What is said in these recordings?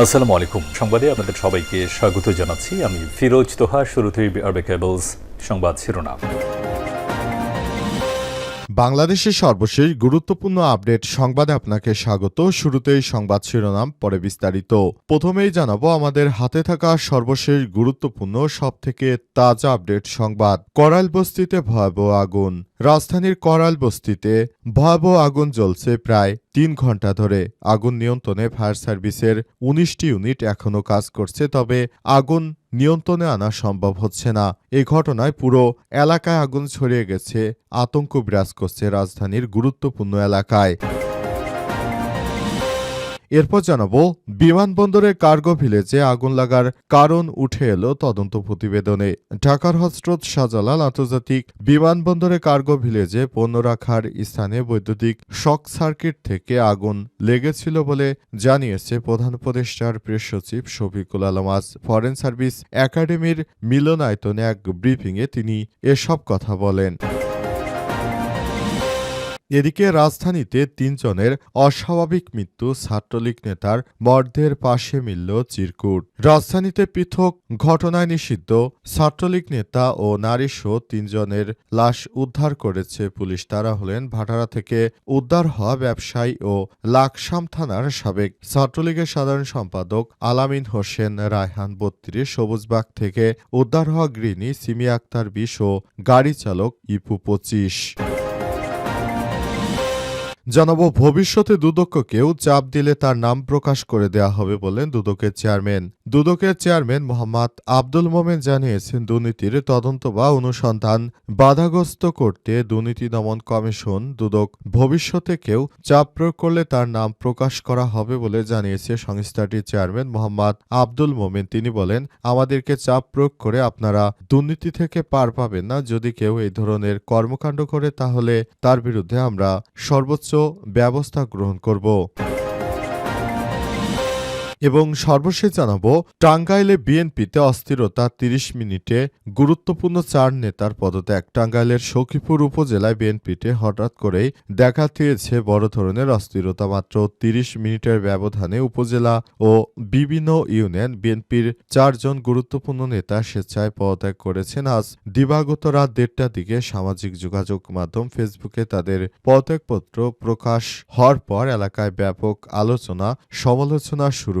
আসসালামু আলাইকুম। সংবাদে আপনাদের সবাইকে স্বাগত জানাচ্ছি। আমি ফিরোজ তোহা, শুরুতেই আরবে কেবলস সংবাদ শিরোনাম। বাংলাদেশের সর্বশেষ গুরুত্বপূর্ণ আপডেট সংবাদে আপনাকে স্বাগত। শুরুতেই সংবাদ শিরোনাম, পরে বিস্তারিত। প্রথমেই জানাব, আমাদের হাতে থাকা সর্বশেষ গুরুত্বপূর্ণ, সবথেকে তাজা আপডেট সংবাদ। করাইল বস্তিতে ভয়াবহ আগুন। রাজধানীর করাইল বস্তিতে ভয়াবহ আগুন জ্বলছে প্রায় তিন ঘণ্টা ধরে আগুন নিয়ন্ত্রণে ফায়ার সার্ভিসের উনিশটি ইউনিট এখনও কাজ করছে, তবে আগুন নিয়ন্ত্রণে আনা সম্ভব হচ্ছে না। এ ঘটনায় পুরো এলাকায় আগুন ছড়িয়ে গেছে, আতঙ্ক বিরাজ করছে রাজধানীর গুরুত্বপূর্ণ এলাকায়। এরপর জানাব, বিমানবন্দরে কার্গো ভিলেজে আগুন লাগার কারণ উঠে এলো তদন্ত প্রতিবেদনে। ঢাকার হজরত শাহজালাল আন্তর্জাতিক বিমানবন্দরে কার্গো ভিলেজে পণ্য রাখার স্থানে বৈদ্যুতিক শক সার্কিট থেকে আগুন লেগেছিল বলে জানিয়েছে প্রধান উপদেষ্টার প্রেস সচিব শফিকুল আলম। ফরেন সার্ভিস একাডেমির মিলনায়তনে এক ব্রিফিংয়ে তিনি এসব কথা বলেন। এদিকে রাজধানীতে তিনজনের অস্বাভাবিক মৃত্যু ছাত্রলীগ নেতার মর্দের পাশে মিলল চিরকুট। রাজধানীতে পৃথক ঘটনায় নিষিদ্ধ ছাত্রলীগ নেতা ও নারী নারীসহ তিনজনের লাশ উদ্ধার করেছে পুলিশ। তারা হলেন ভাটারা থেকে উদ্ধার হওয়া ব্যবসায়ী ও লাকসাম থানার সাবেক ছাত্রলীগের সাধারণ সম্পাদক আলামিন হোসেন রায়হান। বত্রিশ সবুজবাগ থেকে উদ্ধার হওয়া গৃহিণী সিমি আক্তার বিশ ও গাড়ি চালক ইপু পঁচিশ। জানাব, ভবিষ্যতে দুদককেও চাপ দিলে তার নাম প্রকাশ করে দেওয়া হবে বলেন দুদকের চেয়ারম্যান। দুদকের চেয়ারম্যান মোহাম্মদ আব্দুল মোমেন জানিয়েছেন, দুর্নীতির তদন্ত বা অনুসন্ধান বাধাগ্রস্ত করতে দুর্নীতি দমন কমিশন দুদক ভবিষ্যতে কেউ চাপ প্রয়োগ করলে তার নাম প্রকাশ করা হবে বলে জানিয়েছে সংস্থাটির চেয়ারম্যান মোহাম্মদ আব্দুল মোমেন। তিনি বলেন, আমাদেরকে চাপ প্রয়োগ করে আপনারা দুর্নীতি থেকে পার পাবেন না। যদি কেউ এই ধরনের কর্মকাণ্ড করে, তাহলে তার বিরুদ্ধে আমরা সর্বোচ্চ ব্যবস্থা গ্রহণ করব। এবং সর্বশেষ জানাব, টাঙ্গাইলে বিএনপিতে অস্থিরতা তিরিশ মিনিটে, গুরুত্বপূর্ণ চার নেতার পদত্যাগ। টাঙ্গাইলের সখীপুর উপজেলায় বিএনপিতে হঠাৎ করেই দেখা দিয়েছে বড় ধরনের অস্থিরতা। মাত্র তিরিশ মিনিটের ব্যবধানে উপজেলা ও বিভিন্ন ইউনিয়ন বিএনপির চারজন গুরুত্বপূর্ণ নেতা স্বেচ্ছায় পদত্যাগ করেছেন। আজ দিবাগত রাত দেড়টার দিকে সামাজিক যোগাযোগ মাধ্যম ফেসবুকে তাদের পদত্যাগপত্র প্রকাশ হওয়ার পর এলাকায় ব্যাপক আলোচনা সমালোচনা শুরু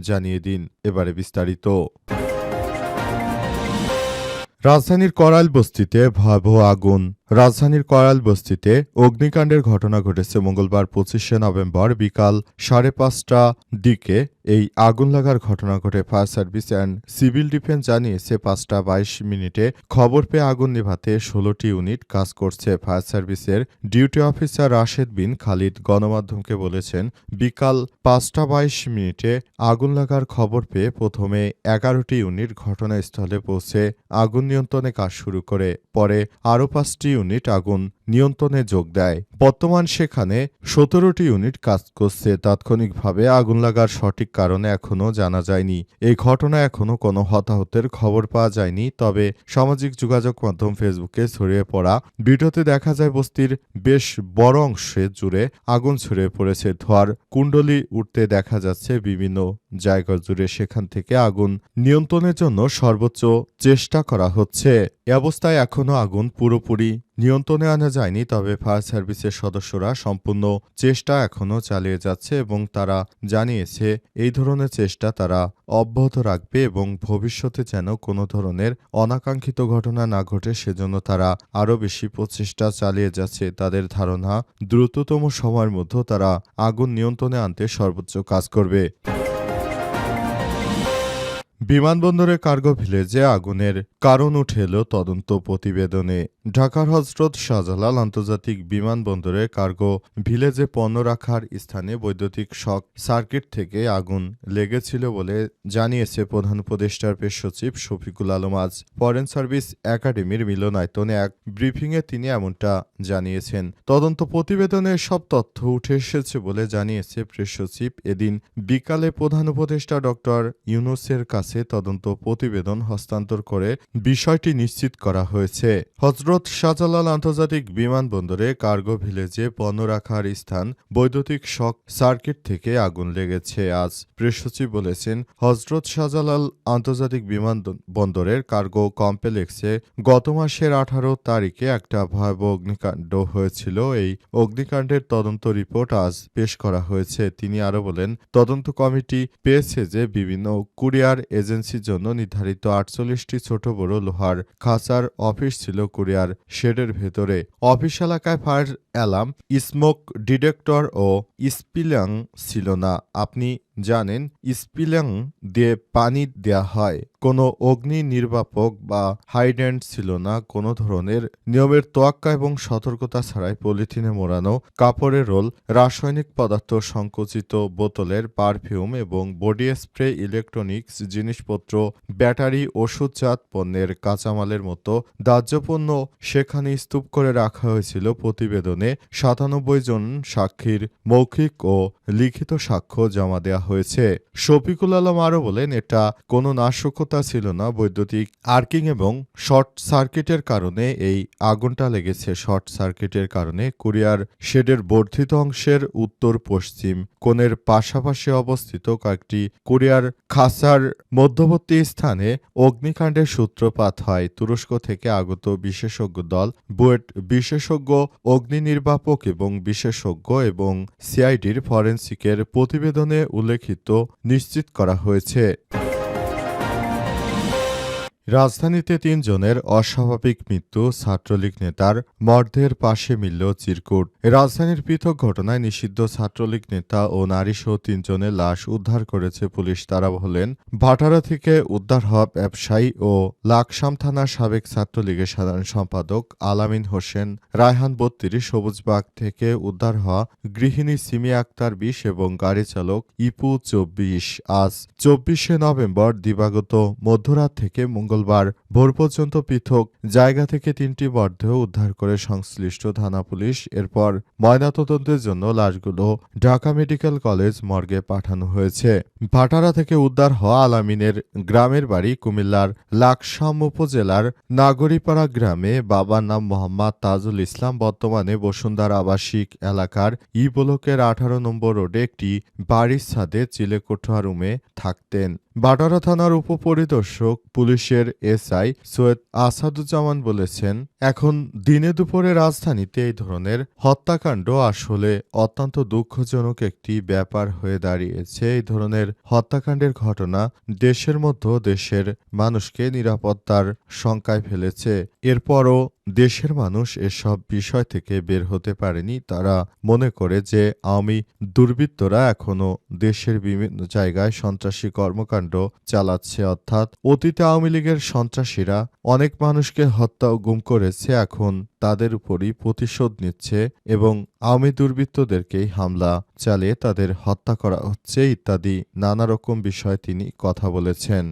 জানিয়ে দিন এবারে বিস্তারিত। রাজধানীর করাইল বস্তিতে ভয়াবহ আগুন। রাজধানীর করাইল বস্তিতে অগ্নিকাণ্ডের ঘটনা ঘটেছে মঙ্গলবার পঁচিশে নভেম্বর বিকাল সাড়ে পাঁচটা দিকে। এই আগুন লাগার ঘটনা ঘটে fire service and civil defence জানিয়েছে, পাঁচটা বাইশ মিনিটে খবর পেয়ে আগুন নেভাতে ষোলোটি ইউনিট কাজ করছে ফায়ার সার্ভিসের ডিউটি অফিসার রাশেদ বিন খালিদ। গণমাধ্যমকে বলেছেন, বিকাল পাঁচটা বাইশ মিনিটে আগুন লাগার খবর পেয়ে প্রথমে এগারোটি ইউনিট ঘটনাস্থলে পৌঁছে আগুন নিয়ন্ত্রণে কাজ শুরু করে। পরে আরও পাঁচটি ইউনিট আগুন নিয়ন্ত্রণে যোগ দেয়। বর্তমান সেখানে সতেরোটি ইউনিট কাজ করছে। তাৎক্ষণিকভাবে আগুন লাগার সঠিক কারণে এখনও জানা যায়নি। এই ঘটনা এখনও কোনো হতাহতের খবর পাওয়া যায়নি। তবে সামাজিক যোগাযোগ মাধ্যম ফেসবুকে ছড়িয়ে পড়া ভিডিওতে দেখা যায়, বস্তির বেশ বড় অংশে জুড়ে আগুন ছড়িয়ে পড়েছে। ধোয়ার কুণ্ডলি উঠতে দেখা যাচ্ছে, বিভিন্ন জায়গা জুড়ে সেখান থেকে আগুন নিয়ন্ত্রণের জন্য সর্বোচ্চ চেষ্টা করা হচ্ছে। এ অবস্থায় এখনও আগুন পুরোপুরি নিয়ন্ত্রণে আনা যায়নি, তবে ফায়ার সার্ভিসের সদস্যরা সম্পূর্ণ চেষ্টা এখনও চালিয়ে যাচ্ছে এবং তারা জানিয়েছে, এই ধরনের চেষ্টা তারা অব্যাহত রাখবে এবং ভবিষ্যতে যেন কোনো ধরনের অনাকাঙ্ক্ষিত ঘটনা না ঘটে, সেজন্য তারা আরও বেশি প্রচেষ্টা চালিয়ে যাচ্ছে। তাদের ধারণা, দ্রুততম সময়ের মধ্যে তারা আগুন নিয়ন্ত্রণে আনতে সর্বোচ্চ কাজ করবে। বিমানবন্দরে কার্গো ভিলেজে আগুনের কারণ উঠে এলো তদন্ত প্রতিবেদনে। ঢাকার হজরত শাহজালাল আন্তর্জাতিক বিমানবন্দরে কার্গো ভিলেজে পণ্য রাখার স্থানে বৈদ্যুতিক শক সার্কিট থেকে আগুন লেগেছিল বলে জানিয়েছে প্রধান উপদেষ্টার পেশ সচিব শফিকুল আলম। আজ ফরেন সার্ভিস একাডেমির মিলনায়তনে এক ব্রিফিংয়ে তিনি এমনটা জানিয়েছেন। তদন্ত প্রতিবেদনে সব তথ্য উঠে এসেছে বলে জানিয়েছে প্রেস সচিব। এদিন বিকালে প্রধান উপদেষ্টা ডক্টর ইউনুসের কাছে তদন্ত প্রতিবেদন হস্তান্তর করে বিষয়টি নিশ্চিত করা হয়েছে। হজরত শাহজালাল আন্তর্জাতিক বিমানবন্দরে কার্গো ভিলেজে পণ্য রাখার স্থান বৈদ্যুতিক শক সার্কিট থেকে আগুন লেগেছে। আজ প্রেসসচিব বলেছেন, হজরত শাহজালাল আন্তর্জাতিক বিমানবন্দরের কার্গো কমপ্লেক্সে গত মাসের আঠারো তারিখে একটা ভয়াবহ অগ্নিকাণ্ড হয়েছিল। এই অগ্নিকাণ্ডের তদন্ত রিপোর্ট আজ পেশ করা হয়েছে। তিনি আরও বলেন, তদন্ত কমিটি পেয়েছে যে বিভিন্ন কুরিয়ার এজেন্সির জন্য নির্ধারিত আটচল্লিশটি ছোট বড় লোহার খাঁচার অফিস ছিল কুরিয়ার শেডের ভেতরে। অফিস এলাকায় ফায়ার অ্যালার্ম, স্মোক ডিটেক্টর ও স্পিলাং ছিল না। আপনি জানেন, স্পিলাং দিয়ে পানি দেয়া হয়। কোনো অগ্নি নির্বাপক বা হাইড্যান্ট ছিল না। কোনো ধরনের নিয়মের তোয়াক্কা এবং সতর্কতা ছাড়াই পলিথিনে মোড়ানো কাপড়ের রোল, রাসায়নিক পদার্থ সংকুচিত বোতলের পারফিউম এবং বডি স্প্রে, ইলেকট্রনিক্স জিনিসপত্র, ব্যাটারি, ওষুধজাত পণ্যের কাঁচামালের মতো দাহ্যপণ্য সেখানে স্তূপ করে রাখা হয়েছিল প্রতিবেদনে। সাতানব্বই জন সাক্ষীর মৌখিক ও লিখিত সাক্ষ্য জমা দেওয়া হয়েছে। শফিকুল আলম আরও বলেন, এটা কোনো নাশকতা ছিল না, বৈদ্যুতিক আর্কিং এবং শর্ট সার্কিটের কারণে এই আগুনটা লেগেছে। শর্ট সার্কিটের কারণে কুরিয়ার শেডের বর্ধিত অংশের উত্তর পশ্চিম কোণের পাশাপাশি অবস্থিত কয়েকটি কুরিয়ার খাসার মধ্যবর্তী স্থানে অগ্নিকাণ্ডের সূত্রপাত হয়। তুরস্ক থেকে আগত বিশেষজ্ঞ দল, বুয়েট বিশেষজ্ঞ অগ্নি নির্বাপক এবং বিশেষজ্ঞ এবং সিআইডির ফরেন্সিকের প্রতিবেদনে উল্লেখিত নিশ্চিত করা হয়েছে। রাজধানীতে তিনজনের অস্বাভাবিক মৃত্যু, ছাত্রলীগ নেতার মর্দের পাশে মিলল চিরকুট। রাজধানীর পৃথক ঘটনায় নিষিদ্ধ ছাত্রলীগ নেতা ও নারীসহ তিনজনের লাশ উদ্ধার করেছে পুলিশ। তারা হলেন ভাটারা থেকে উদ্ধার হওয়া ব্যবসায়ী ও লাকসাম থানার সাবেক ছাত্রলীগের সাধারণ সম্পাদক আলামিন হোসেন, রায়হান বত্রিশ, সবুজবাগ থেকে উদ্ধার হওয়া গৃহিণী সিমি আক্তার বিশ এবং গাড়ি চালক ইপু চব্বিশ। আজ চব্বিশে নভেম্বর দিবাগত মধ্যরাত থেকে মঙ্গলবার ভোর পর্যন্ত পৃথক জায়গা থেকে তিনটি মরদেহ উদ্ধার করে সংশ্লিষ্ট থানা পুলিশ। এরপর ময়নাতদন্তের জন্য লাশগুলো ঢাকা মেডিকেল কলেজ মর্গে পাঠানো হয়েছে। ভাটারা থেকে উদ্ধার হওয়া আলামিনের গ্রামের বাড়ি কুমিল্লার লাকসাম উপজেলার নাগরীপাড়া গ্রামে বাবার নাম মোহাম্মদ তাজুল ইসলাম, বর্তমানে বসুন্ধরা আবাসিক এলাকার ই ব্লকের আঠারো নম্বর রোডে একটি বাড়ির ছাদে চিলেকোঠা রুমে থাকতেন। বাটারা থানার উপপরিদর্শক পুলিশের এসআই সৈয়দ আসাদুজ্জামান বলেছেন, এখন দিনে দুপুরে রাজধানীতে এই ধরনের হত্যাকাণ্ড আসলে অত্যন্ত দুঃখজনক একটি ব্যাপার হয়ে দাঁড়িয়েছে। এই ধরনের হত্যাকাণ্ডের ঘটনা দেশের মধ্যে দেশের মানুষকে নিরাপত্তার শঙ্কায় ফেলেছে। এরপরও দেশের মানুষ এসব বিষয় থেকে বের হতে পারেনি। তারা মনে করে যে আওয়ামী দুর্বৃত্তরা এখনও দেশের বিভিন্ন জায়গায় সন্ত্রাসী কর্মকাণ্ড চালাচ্ছে। অর্থাৎ অতীতে আওয়ামী লীগের সন্ত্রাসীরা অনেক মানুষকে হত্যা ও গুম করেছে, এখন তাদের উপরই প্রতিশোধ নিচ্ছে এবং আওয়ামী দুর্বৃত্তদেরকেই হামলা চালিয়ে তাদের হত্যা করা হচ্ছে ইত্যাদি নানা রকম বিষয়ে তিনি কথা বলেছেন।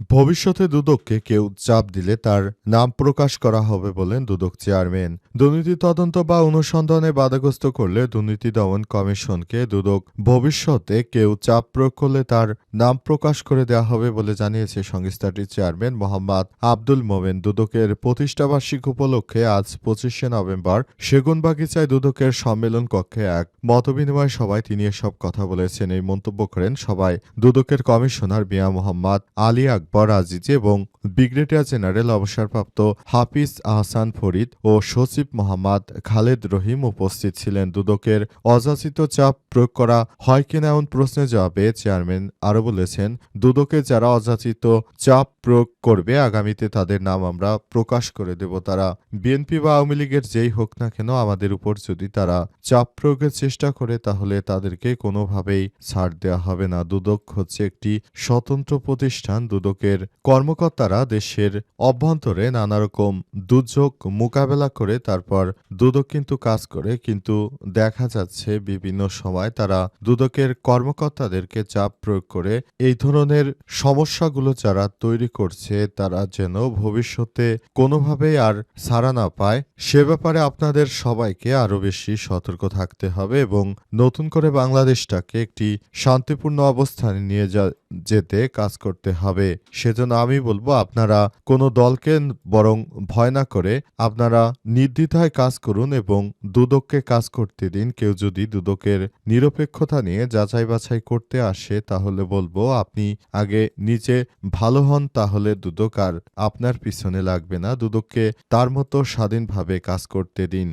ভবিষ্যতে দুদককে কেউ চাপ দিলে তার নাম প্রকাশ করা হবে বলেন দুদক চেয়ারম্যান। দুর্নীতি তদন্ত বা অনুসন্ধানে বাধাগ্রস্ত করলে দুর্নীতি দমন কমিশনকে দুদক ভবিষ্যতে কেউ চাপ প্রয়োগ করলে তার নাম প্রকাশ করে দেওয়া হবে বলে জানিয়েছে সংস্থাটির চেয়ারম্যান মোহাম্মদ আব্দুল মোমেন। দুদকের প্রতিষ্ঠাবার্ষিক উপলক্ষে আজ পঁচিশে নভেম্বর সেগুনবাগিচায় দুদকের সম্মেলন কক্ষে এক মতবিনিময় সভায় তিনি এসব কথা বলেছেন। এই মন্তব্য করেন সবাই দুদকের কমিশনার মিয়া মোহাম্মদ আলী আকবর আজিজি এবং ব্রিগেডিয়ার জেনারেল অবসরপ্রাপ্ত হাফিজ আহসান ফরিদ ও সচিব মোহাম্মদ খালেদ রহিম উপস্থিত ছিলেন। দুদকের অযাচিত চাপ প্রয়োগ করা হয় কিনা এমন প্রশ্নের জবাবে চেয়ারম্যান আরও বলেছেন, দুদকে যারা অযাচিত চাপ প্রয়োগ করবে, আগামীতে তাদের নাম আমরা প্রকাশ করে দেব। তারা বিএনপি বা আওয়ামী লীগের যেই হোক না কেন আমাদের উপর যদি তারা চাপ প্রয়োগের চেষ্টা করে, তাহলে তাদেরকে কোনোভাবেই ছাড় দেওয়া হবে না। দুদক হচ্ছে একটি স্বতন্ত্র প্রতিষ্ঠান। দুদকের কর্মকর্তারা দেশের অভ্যন্তরে নানা রকম দুর্যোগ মোকাবেলা করে তারপর দুদক কিন্তু কাজ করে, কিন্তু দেখা যাচ্ছে বিভিন্ন সময় তারা দুদকের কর্মকর্তাদেরকে চাপ প্রয়োগ করে এই ধরনের সমস্যাগুলো যারা তৈরি করছে তারা যেন ভবিষ্যতে কোনোভাবেই আর ছাড়া না পায়। সে ব্যাপারে আপনাদের সবাইকে আরও বেশি সতর্ক থাকতে হবে এবং নতুন করে বাংলাদেশটাকে একটি শান্তিপূর্ণ অবস্থানে নিয়ে যেতে কাজ করতে হবে। সেজন্য আমি বলব, আপনারা কোনো দলকে বরং ভয় না করে আপনারা নির্দ্বিধায় কাজ করুন এবং দুদককে কাজ করতে দিন। কেউ যদি দুদকের নিরপেক্ষতা নিয়ে যাচাই বাছাই করতে আসে, তাহলে বলব, আপনি আগে নিজে ভালো হন, তাহলে দুদক আর আপনার পিছনে লাগবে না। দুদককে তার মতো স্বাধীনভাবে কাজ করতে দিন।